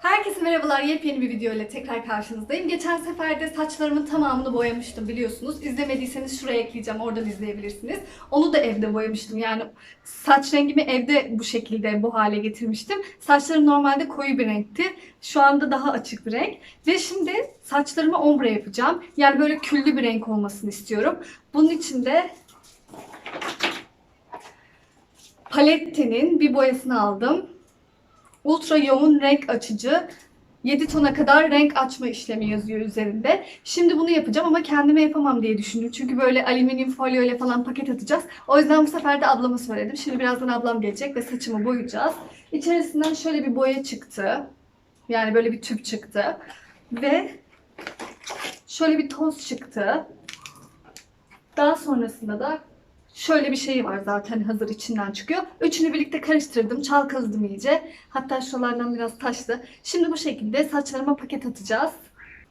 Herkese merhabalar. Yepyeni bir video ile tekrar karşınızdayım. Geçen sefer de saçlarımın tamamını boyamıştım biliyorsunuz. İzlemediyseniz şuraya ekleyeceğim. Oradan izleyebilirsiniz. Onu da evde boyamıştım. Yani saç rengimi evde bu şekilde bu hale getirmiştim. Saçlarım normalde koyu bir renkti. Şu anda daha açık bir renk. Ve şimdi saçlarıma ombre yapacağım. Yani böyle küllü bir renk olmasını istiyorum. Bunun için de Palette'nin bir boyasını aldım. Ultra yoğun renk açıcı. 7 tona kadar renk açma işlemi yazıyor üzerinde. Şimdi bunu yapacağım ama kendime yapamam diye düşündüm. Çünkü böyle alüminyum folyo ile falan paket atacağız. O yüzden bu sefer de ablama söyledim. Şimdi birazdan ablam gelecek ve saçımı boyayacağız. İçerisinden şöyle bir boya çıktı. Yani böyle bir tüp çıktı. Ve şöyle bir toz çıktı. Daha sonrasında da şöyle bir şey var zaten hazır içinden çıkıyor. Üçünü birlikte karıştırdım, çalkaladım iyice. Hatta şuralardan biraz taştı. Şimdi bu şekilde saçlarıma paket atacağız.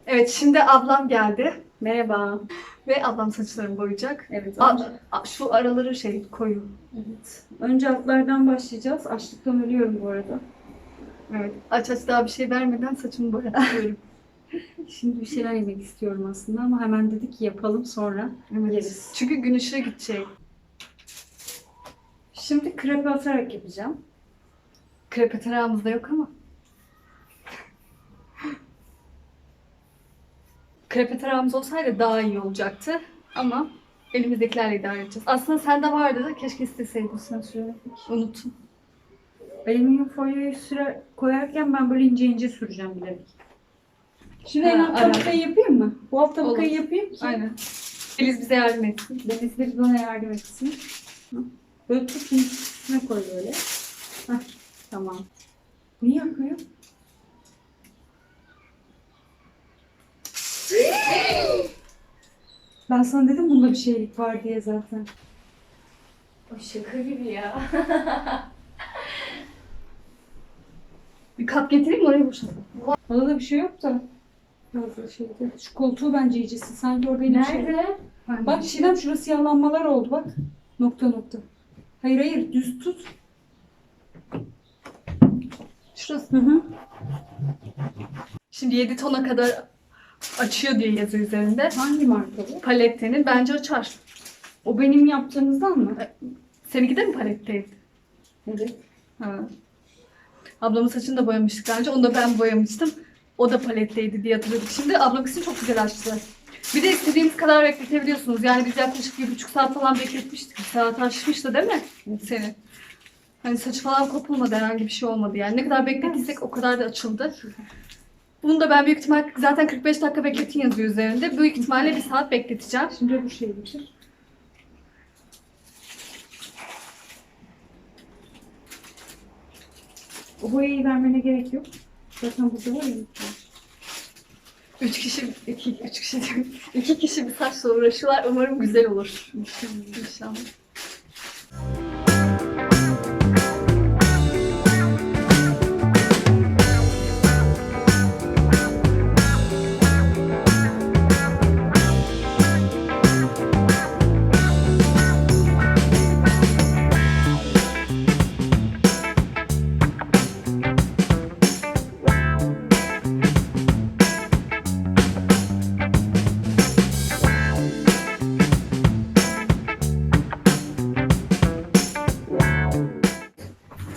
Evet şimdi ablam geldi. Merhaba. Ve ablam saçlarımı boyayacak. Evet. A- şu araları şey koyu. evet. önce altlardan başlayacağız. Açlıktan ölüyorum bu arada. Evet. Aç aç daha bir şey vermeden saçımı boyatıyorum. Şimdi bir şeyler yemek istiyorum aslında ama hemen dedik ki yapalım sonra evet. yeriz. Çünkü gün ışığı gidecek. Şimdi krepe atarak yapacağım. Krepe tarağımızda yok ama. Krepe tarağımız olsaydı daha iyi olacaktı. Ama elimizdekilerle idare edeceğiz. Aslında sende vardı da keşke isteseydin. Sen şöyle Unuttum. Alüminyum folyoyu süre koyarken ben böyle ince ince süreceğim bilerek. Şimdi en alt aynen. tabakayı yapayım mı? Bu alt tabakayı Olur. yapayım ki Aynen. Filiz bize yardım etsin. Deniz bir bana yardım etsin. Hı. Böyle tut üstüne koy böyle. Heh, tamam. Niye yakıyor? Ben sana dedim bunda bir şeylik var diye zaten. O şaka gibi ya. Bir kap getireyim mi oraya boşaltalım. Orada da bir şey yok da. Fazla şeyde. Şu koltuğu bence iyicesi. Sanki orada yine bir şey. Nerede? Bak Şidem şurası yalanmalar oldu bak. Nokta nokta. Hayır hayır düz tut. Şurası. Hı hı. Şimdi 7 tona kadar açıyor diye yazıyor üzerinde. Hangi marka bu? Palette'nin bence açar. O benim yaptığımızdan mı? Seninki de mi paletteydi? Evet. Ha. Ablamın saçını da boyamıştık önce. Onu da ben boyamıştım. O da paletteydi diye hatırladım. Şimdi ablamın çok güzel açtı. Bir de istediğimiz kadar bekletebiliyorsunuz. Yani biz yaklaşık bir buçuk saat falan bekletmiştik. Bir saat aşmıştı değil mi seni? Hani saçı falan kopulmadı herhangi bir şey olmadı yani. Ne kadar bekletirsek o kadar da açıldı. Bunu da ben büyük ihtimal zaten 45 dakika bekletin yazıyor üzerinde. Büyük ihtimalle bir saat bekleteceğim. Şimdi bu şeyi bitir. O boyayı vermene gerek yok. Zaten burada var ya. Üç kişi, iki, üç kişi. İki kişi bir saçla uğraşıyorlar. Umarım güzel olur. İnşallah.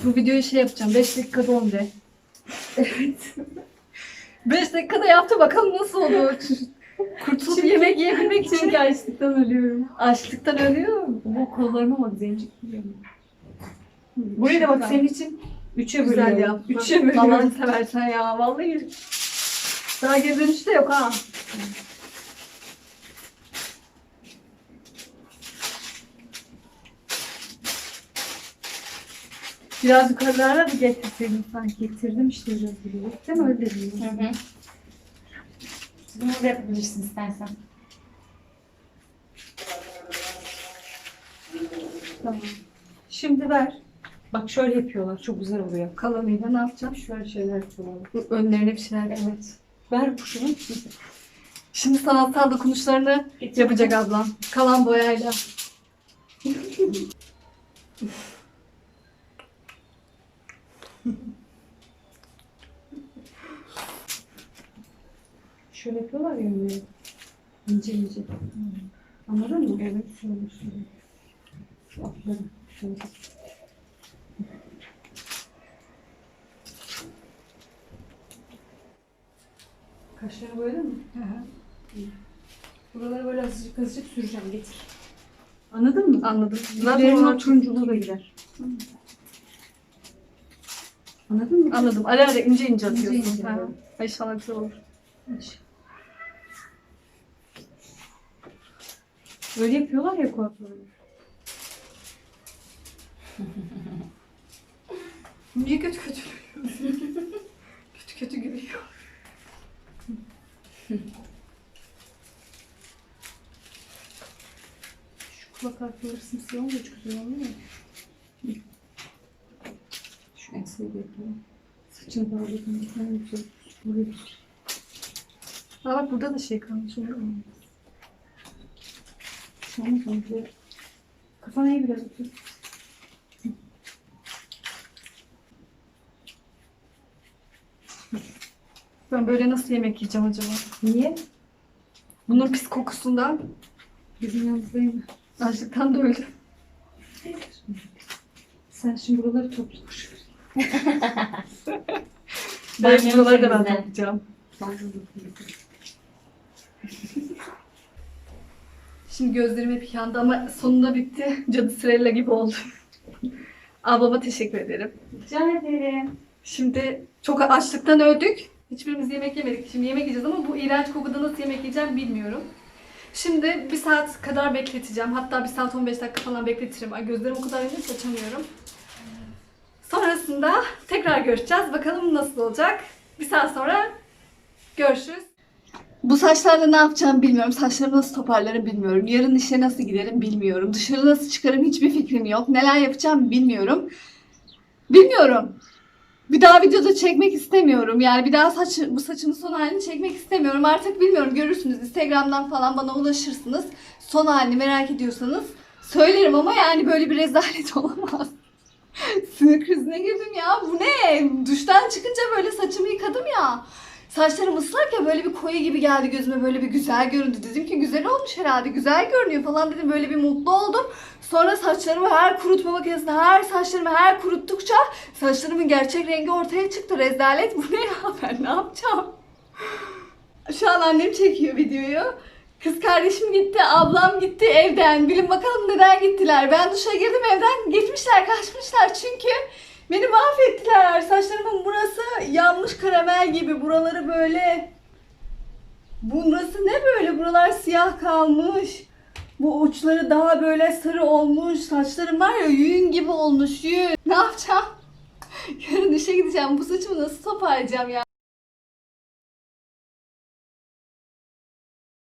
Bu videoyu şey yapacağım. 5 dakikada oldu. Evet. 5 dakikada yaptı bakalım nasıl olur. Kurtulup yemek yiyebilmek için Çünkü açlıktan ölüyorum. açlıktan ölüyor. Bu kollarıma bak zencik gibi. Burayı da bak senin için üçe Güzel bölüyorum. yap. Üçe bölüyorum. Allah'ını seversen ya. Vallahi. Daha geri dönüşü de yok ha. Biraz yukarılara da getirseydin sanki. Getirdim işte biraz bilerek. Değil mi? Öyle değil. Hı hı. Bunu da yapabilirsin istersen. Tamam. Şimdi ver. Bak şöyle yapıyorlar. Çok güzel oluyor. Kalanıyla ne yapacağım? Şöyle şeyler yapıyorlar. Önlerine bir şeyler evet. Ver şunu. Şimdi sanatsal dokunuşlarını yapacak ablam. Kalan boyayla. Şöyle yapıyorlar ya yünleri. İnce ince. Anladın mı? Evet. Şöyle şöyle. Şu. Şöyle. Kaşlarını boyadın mı? Buraları böyle azıcık azıcık süreceğim. Getir. Anladın mı? Anladım. Zaten onlar o turunculuğu da gider. Anladın mı? Anladım. Ara ara ince ince İnce atıyorsun. ince, Ha. evet. Ay İnşallah güzel olur. Böyle yapıyorlar ya kuaförler. Niye kötü kötü gülüyorsun? kötü kötü gülüyor. Şu kulak arkaları simsiyah oluyor çok güzel oluyor ya. Şu enseyi de yapalım. Saçını da alalım. En güzel. Buraya bir Ha bak burada da şey kalmış. oluyor mu? An sanki kafana iyi biraz otur. Ben böyle nasıl yemek yiyeceğim acaba? Niye? Bunun pis kokusundan Bizim yanımızdayım. açlıktan da öldüm. Sen şimdi buraları topla. Ben Ben buraları da ben yemişim toplayacağım. Şimdi gözlerim hep yandı ama sonunda bitti. Cadı Sirella gibi oldu. Ablama teşekkür ederim. Rica ederim. Şimdi çok açlıktan öldük. Hiçbirimiz yemek yemedik. Şimdi yemek yiyeceğiz ama bu iğrenç kokuda nasıl yemek yiyeceğim bilmiyorum. Şimdi bir saat kadar bekleteceğim. Hatta bir saat 15 dakika falan bekletirim. Ay gözlerim o kadar yanıyor ki açamıyorum. Sonrasında tekrar görüşeceğiz. Bakalım nasıl olacak. Bir saat sonra görüşürüz. Bu saçlarla ne yapacağım bilmiyorum. Saçlarımı nasıl toparlarım bilmiyorum. Yarın işe nasıl giderim bilmiyorum. Dışarı nasıl çıkarım hiçbir fikrim yok. Neler yapacağım bilmiyorum. Bilmiyorum. Bir daha videoda çekmek istemiyorum. Yani bir daha saç, bu saçımın son halini çekmek istemiyorum. Artık bilmiyorum görürsünüz. Instagram'dan falan bana ulaşırsınız. Son halini merak ediyorsanız söylerim ama yani böyle bir rezalet olamaz. Sinir krizine girdim ya. Bu ne? Duştan çıkınca böyle saçımı yıkadım ya. Saçlarım ıslak ya böyle bir koyu gibi geldi gözüme böyle bir güzel göründü. Dedim ki güzel olmuş herhalde güzel görünüyor falan dedim böyle bir mutlu oldum. Sonra saçlarımı her kurutma makinesinde her saçlarımı her kuruttukça saçlarımın gerçek rengi ortaya çıktı. Rezalet bu ne ya ben ne yapacağım? Şu an annem çekiyor videoyu. Kız kardeşim gitti, ablam gitti evden. Bilin bakalım neden gittiler. Ben duşa girdim evden gitmişler, kaçmışlar çünkü beni mahvettiler. Saçlarımın burası yanmış karamel gibi. Buraları böyle... Burası ne böyle? Buralar siyah kalmış. Bu uçları daha böyle sarı olmuş. Saçlarım var ya yün gibi olmuş yün. Ne yapacağım? Yarın işe gideceğim. Bu saçımı nasıl toparlayacağım ya?